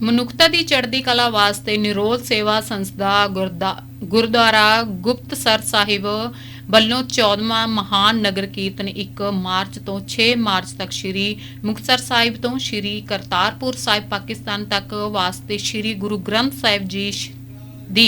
ਮਨੁੱਖਤਾ ਦੀ ਚੜ੍ਹਦੀ ਕਲਾ ਵਾਸਤੇ ਨਿਰੋਲ ਸੇਵਾ ਸੰਸਥਾ ਗੁਰਦੁਆਰਾ ਗੁਪਤਸਰ ਸਾਹਿਬ ਵੱਲੋਂ 14ਵਾਂ ਮਹਾਨ ਨਗਰ ਕੀਰਤਨ 1 ਮਾਰਚ ਤੋਂ 6 ਮਾਰਚ ਤੱਕ ਸ੍ਰੀ ਮੁਕਤਸਰ ਸਾਹਿਬ ਤੋਂ ਸ੍ਰੀ ਕਰਤਾਰਪੁਰ ਸਾਹਿਬ ਪਾਕਿਸਤਾਨ ਤੱਕ ਵਾਸਤੇ ਸ੍ਰੀ ਗੁਰੂ ਗ੍ਰੰਥ ਸਾਹਿਬ ਜੀ ਦੀ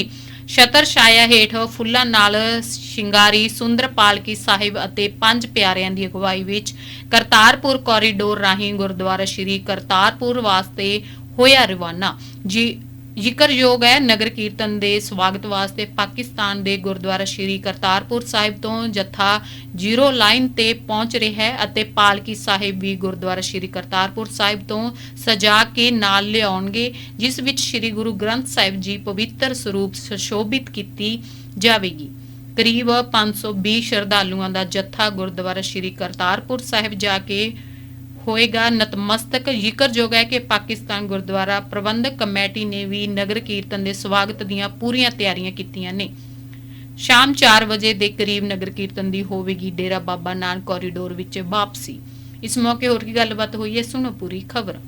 ਛਤਰ ਛਾਇਆ ਹੇਠ ਫੁੱਲਾਂ ਨਾਲ ਸ਼ਿੰਗਾਰੀ ਸੁੰਦਰ ਪਾਲਕੀ ਸਾਹਿਬ ਅਤੇ ਪੰਜ ਪਿਆਰਿਆਂ ਦੀ ਅਗਵਾਈ ਵਿੱਚ ਕਰਤਾਰਪੁਰ ਕੋਰੀਡੋਰ ਰਾਹੀਂ ਗੁਰਦੁਆਰਾ ਸ੍ਰੀ ਕਰਤਾਰਪੁਰ ਵਾਸਤੇ ਹੋਇਆ ਰਵਾਨਾ। ਜੀ, ਜ਼ਿਕਰਯੋਗ ਹੈ, ਨਗਰ ਕੀਰਤਨ ਦੇ ਸਵਾਗਤ ਵਾਸਤੇ ਪਾਕਿਸਤਾਨ ਦੇ ਗੁਰਦੁਆਰਾ ਸ੍ਰੀ ਕਰਤਾਰਪੁਰ ਸਾਹਿਬ ਤੋਂ ਜਥਾ ਜ਼ੀਰੋ ਲਾਈਨ ਤੇ ਪਹੁੰਚ ਰਿਹਾ ਹੈ ਅਤੇ ਪਾਲਕੀ ਸਾਹਿਬ ਵੀ ਗੁਰਦੁਆਰਾ ਸ੍ਰੀ ਕਰਤਾਰਪੁਰ ਸਾਹਿਬ ਤੋਂ ਸਜਾ ਕੇ ਨਾਲ ਲਿਆਉਣਗੇ, ਜਿਸ ਵਿੱਚ ਸ੍ਰੀ ਗੁਰੂ ਗ੍ਰੰਥ ਸਾਹਿਬ ਜੀ ਪਵਿੱਤਰ ਸਰੂਪ ਸੁਸ਼ੋਭਿਤ ਕੀਤੀ ਜਾਵੇਗੀ। ਕਰੀਬ 520 ਸ਼ਰਧਾਲੂਆਂ ਦਾ ਜਥਾ ਗੁਰਦੁਆਰਾ ਸ੍ਰੀ ਕਰਤਾਰਪੁਰ ਸਾਹਿਬ ਜਾ ਕੇ ਹੋਏਗਾ। ਨਤਮਸਤਕ ਜ਼ਿਕਰਯੋਗ ਹੈ ਕਿ ਪਾਕਿਸਤਾਨ ਗੁਰਦੁਆਰਾ ਪ੍ਰਬੰਧਕ ਕਮੇਟੀ ਨੇ ਵੀ ਨਗਰ ਕੀਰਤਨ ਦੇ ਸਵਾਗਤ ਦੀਆਂ ਪੂਰੀਆਂ ਤਿਆਰੀਆਂ ਕੀਤੀਆਂ ਨੇ। ਸ਼ਾਮ 4 ਵਜੇ ਦੇ ਕਰੀਬ ਨਗਰ ਕੀਰਤਨ ਦੀ ਹੋਵੇਗੀ। ਡੇਰਾ ਬਾਬਾ ਨਾਨਕ ਕੋਰੀਡੋਰ ਵਿੱਚ ਵਾਪਸੀ। ਇਸ ਮੌਕੇ ਹੋਰ ਕੀ ਗੱਲਬਾਤ ਹੋਈ ਹੈ ਸੁਣੋ ਪੂਰੀ ਖਬਰ।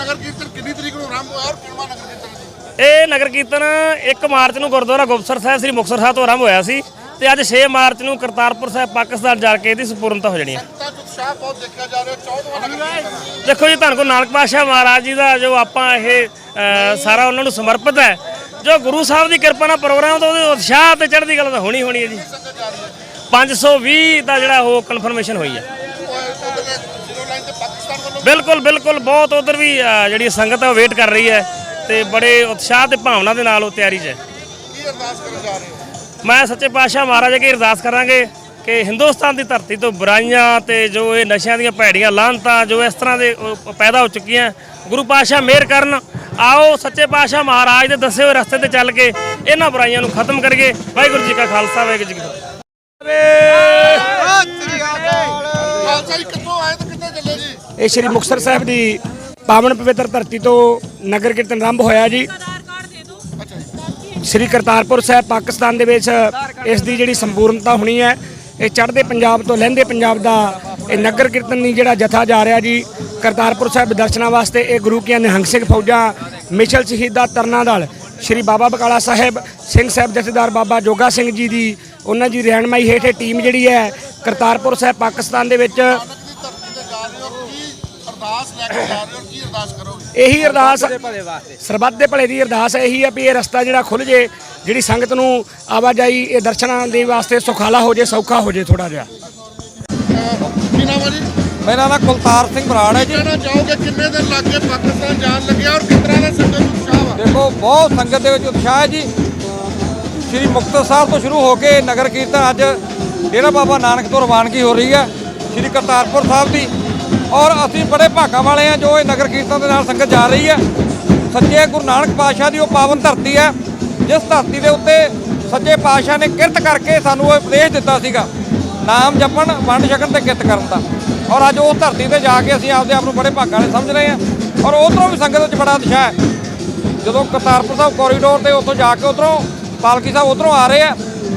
ਨਗਰ ਕੀਰਤਨ ਕਿੰਨੀ ਤਰੀਕ ਨੂੰ ਆਰੰਭ ਹੋਇਆ ਔਰ ਕਿੰਨਾ ਨਗਰ ਕੀਰਤਨ ਜੀ ਇਹ ਨਗਰ ਕੀਰਤਨ 1 ਮਾਰਚ ਨੂੰ ਗੁਰਦੁਆਰਾ ਗੁਪਤਸਰ ਸਾਹਿਬ ਸ੍ਰੀ ਮੁਕਤਸਰ ਸਾਹਿਬ ਤੋਂ ਆਰੰਭ ਹੋਇਆ ਸੀ ਤੇ ਅੱਜ 6 ਮਾਰਚ ਨੂੰ ਕਰਤਾਰਪੁਰ ਸਾਹਿਬ ਪਾਕਿਸਤਾਨ ਜਾ ਕੇ ਇਹਦੀ ਸੰਪੂਰਨਤਾ ਹੋ ਜਾਣੀ ਹੈ। ਉਤਸ਼ਾਹ ਬਹੁਤ ਦੇਖਿਆ ਜਾ ਰਿਹਾ 14ਵਾਂ ਨਗਰ ਕੀਰਤਨ ਦੇਖੋ ਜੀ ਧੰਨ ਗੁਰੂ ਨਾਨਕ ਪਾਤਸ਼ਾਹ ਮਹਾਰਾਜ ਜੀ ਦਾ ਜੋ ਆਪਾਂ ਇਹ ਸਾਰਾ ਉਹਨਾਂ ਨੂੰ ਸਮਰਪਿਤ ਹੈ। ਜੋ ਗੁਰੂ ਸਾਹਿਬ ਦੀ ਕਿਰਪਾ ਨਾਲ ਪ੍ਰੋਗਰਾਮ ਤਾਂ ਉਹਦੇ ਉਤਸ਼ਾਹ ਤੇ ਚੜ੍ਹਦੀ ਕਲਾ ਤਾਂ ਹੋਣੀ ਹੋਣੀ ਹੈ ਜੀ। ਸੰਗਤ ਜਾ ਰਹੀ ਹੈ 520 ਦਾ ਜਿਹੜਾ ਉਹ ਕਨਫਰਮੇਸ਼ਨ ਹੋਈ ਹੈ। ਬਿਲਕੁਲ ਬਿਲਕੁਲ ਬਹੁਤ ਉਧਰ ਵੀ ਜਿਹੜੀ ਸੰਗਤ ਹੈ ਉਹ ਵੇਟ ਕਰ ਰਹੀ ਹੈ ਤੇ ਬੜੇ ਉਤਸ਼ਾਹ ਤੇ ਭਾਵਨਾ ਦੇ ਨਾਲ ਉਹ ਤਿਆਰੀ 'ਚ ਹੈ। ਕੀ ਅਰਦਾਸ ਕਰਨ ਜਾ ਰਹੇ ਹੋ? ਮੈਂ ਸੱਚੇ ਪਾਤਸ਼ਾਹ ਮਹਾਰਾਜ ਅੱਗੇ ਅਰਦਾਸ ਕਰਾਂਗੇ। ਕਿ ਹਿੰਦੁਸਤਾਨ ਦੀ ਧਰਤੀ ਤੋਂ ਬੁਰਾਈਆਂ ਤੇ ਜੋ ਇਹ ਨਸ਼ਿਆਂ ਦੀਆਂ ਭੈੜੀਆਂ ਲਾਹਨਤਾਂ ਜੋ ਇਸ ਤਰ੍ਹਾਂ ਦੇ ਪੈਦਾ ਹੋ ਚੁੱਕੀਆਂ, ਗੁਰੂ ਪਾਤਸ਼ਾਹ ਮਿਹਰ ਕਰਨ, ਆਓ ਸੱਚੇ ਪਾਤਸ਼ਾਹ ਮਹਾਰਾਜ ਦੇ ਦੱਸੇ ਹੋਏ ਰਸਤੇ ਤੇ ਚੱਲ ਕੇ ਇਹਨਾਂ ਬੁਰਾਈਆਂ ਨੂੰ ਖਤਮ ਕਰੀਏ। ਵਾਹਿਗੁਰੂ ਜੀ ਕਾ ਖਾਲਸਾ, ਵਾਹਿਗੁਰੂ ਜੀ ਕੀ ਫਤਿਹ। ਇਹ ਸ਼੍ਰੀ ਮੁਕਤਸਰ ਸਾਹਿਬ ਦੀ ਪਾਵਨ ਪਵਿੱਤਰ ਧਰਤੀ ਤੋਂ ਨਗਰ ਕੀਰਤਨ ਆਰੰਭ ਹੋਇਆ ਜੀ। ਸ਼੍ਰੀ ਕਰਤਾਰਪੁਰ ਸਾਹਿਬ ਪਾਕਿਸਤਾਨ ਦੇ ਵਿੱਚ ਇਸ ਦੀ ਜਿਹੜੀ ਸੰਪੂਰਨਤਾ ਹੋਣੀ ਹੈ ਇਹ ਚੜ੍ਹਦੇ ਪੰਜਾਬ ਤੋਂ ਲਹਿੰਦੇ ਪੰਜਾਬ ਦਾ ਇਹ ਨਗਰ ਕੀਰਤਨ ਨਹੀਂ ਜਿਹੜਾ ਜਥਾ ਜਾ ਰਿਹਾ ਜੀ। ਕਰਤਾਰਪੁਰ ਸਾਹਿਬ ਦਰਸ਼ਨਾਂ ਵਾਸਤੇ ਇਹ ਗੁਰੂ ਕੀਆਂ ਨਿਹੰਗ ਸਿੰਘ ਫੌਜਾਂ, ਮਿਸ਼ਲ ਸ਼ਹੀਦਾ ਤਰਨਾ ਦਲ ਸ਼੍ਰੀ ਬਾਬਾ ਬਕਾਲਾ ਸਾਹਿਬ, ਸਿੰਘ ਸਾਹਿਬ ਜਥੇਦਾਰ ਬਾਬਾ ਜੋਗਾ ਸਿੰਘ ਜੀ ਦੀ, ਉਹਨਾਂ ਦੀ ਰਹਿਨਮਾਈ ਹੇਠ ਇਹ ਟੀਮ ਜਿਹੜੀ ਹੈ ਕਰਤਾਰਪੁਰ ਸਾਹਿਬ ਪਾਕਿਸਤਾਨ ਦੇ ਵਿੱਚ ਇਹੀ ਅਰਦਾਸ ਸਰਬੱਤ ਦੇ ਭਲੇ ਦੀ ਅਰਦਾਸ ਇਹੀ ਹੈ ਵੀ ਇਹ ਰਸਤਾ ਜਿਹੜਾ ਖੁੱਲ ਜੇ ਜਿਹੜੀ ਸੰਗਤ ਨੂੰ ਆਵਾਜਾਈ ਇਹ ਦਰਸ਼ਨਾਂ ਦੇ ਵਾਸਤੇ ਸੁਖਾਲਾ ਹੋ ਜੇ ਸੌਖਾ ਹੋ ਜੇ ਥੋੜਾ ਜਿਹਾ। ਅਹ ਕੀ ਨਾਮ ਹੈ ਜੀ ਮੇਰਾ ਨਾਮ ਕੁਲਤਾਰ ਸਿੰਘ ਬਰਾੜ ਹੈ ਜੀ। ਕਹਿਣਾ ਚਾਹੋਗੇ ਕਿੰਨੇ ਦਿਨ ਲੱਗ ਗਏ ਪਾਕਿਸਤਾਨ ਜਾਣ ਲੱਗਿਆ ਔਰ ਕਿਸ ਤਰ੍ਹਾਂ ਦਾ ਸੰਗਤ ਨੂੰ ਉਤਸ਼ਾਹ ਵਾ? ਦੇਖੋ ਬਹੁਤ ਸੰਗਤ ਦੇ ਵਿੱਚ ਉਤਸ਼ਾਹ ਹੈ ਜੀ। ਸ੍ਰੀ ਮੁਕਤਸਰ ਸਾਹਿਬ ਤੋਂ ਸ਼ੁਰੂ ਹੋ ਕੇ ਨਗਰ ਕੀਰਤਨ ਅੱਜ ਡੇਰਾ ਬਾਬਾ ਨਾਨਕ ਤੋਂ ਰਵਾਨਗੀ ਹੋ ਰਹੀ ਹੈ। ਸ੍ਰੀ ਕਰਤਾਰਪੁਰ ਸਾਹਿਬ ਦੀ ਔਰ ਅਸੀਂ ਬੜੇ ਭਾਗਾਂ ਵਾਲੇ ਹਾਂ ਜੋ ਇਹ ਨਗਰ ਕੀਰਤਨ ਦੇ ਨਾਲ ਸੰਗਤ ਜਾ ਰਹੀ ਹੈ। ਸੱਚੇ ਗੁਰੂ ਨਾਨਕ ਪਾਤਸ਼ਾਹ ਦੀ ਉਹ ਪਾਵਨ ਧਰਤੀ ਹੈ। ਜਿਸ ਧਰਤੀ ਦੇ ਉੱਤੇ ਸੱਚੇ ਪਾਤਸ਼ਾਹ ਨੇ ਕਿਰਤ ਕਰਕੇ ਸਾਨੂੰ ਉਹ ਉਪਦੇਸ਼ ਦਿੱਤਾ ਸੀਗਾ। ਨਾਮ ਜਪਣ, ਵੰਡ ਛਕਣ ਤੇ ਕਿਰਤ ਕਰਨ ਦਾ। ਔਰ ਅੱਜ ਉਸ ਧਰਤੀ ਤੇ ਜਾ ਕੇ ਅਸੀਂ ਆਪਦੇ ਆਪ ਨੂੰ ਬੜੇ ਭਾਗਾਂ ਵਾਲੇ ਸਮਝ ਰਹੇ ਹਾਂ। ਔਰ ਉਧਰੋਂ ਵੀ ਸੰਗਤ ਵਿੱਚ ਬੜਾ ਉਤਸ਼ਾਹ ਹੈ। ਜਦੋਂ ਕਰਤਾਰਪੁਰ ਸਾਹਿਬ ਕੋਰੀਡੋਰ ਤੇ ਉੱਥੋਂ ਜਾ ਕੇ ਉਧਰੋਂ ਪਾਲਕੀ ਸਾਹਿਬ ਉਧਰੋਂ ਆ ਰਹੇ ਆ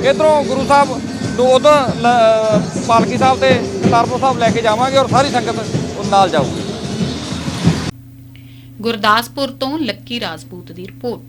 ਇਧਰੋਂ ਗੁਰੂ ਸਾਹਿਬ ਨੂੰ ਉਧਰ ਪਾਲਕੀ ਸਾਹਿਬ ਤੇ ਕਰਤਾਰਪੁਰ ਸਾਹਿਬ ਲੈ ਕੇ ਜਾਵਾਂਗੇ ਔਰ ਸਾਰੀ ਸੰਗਤ ਉਹ ਨਾਲ ਜਾਊਗੀ। ਗੁਰਦਾਸਪੁਰ ਤੋਂ ਲੱਕੀ ਰਾਜਪੂਤ ਦੀ ਰਿਪੋਰਟ।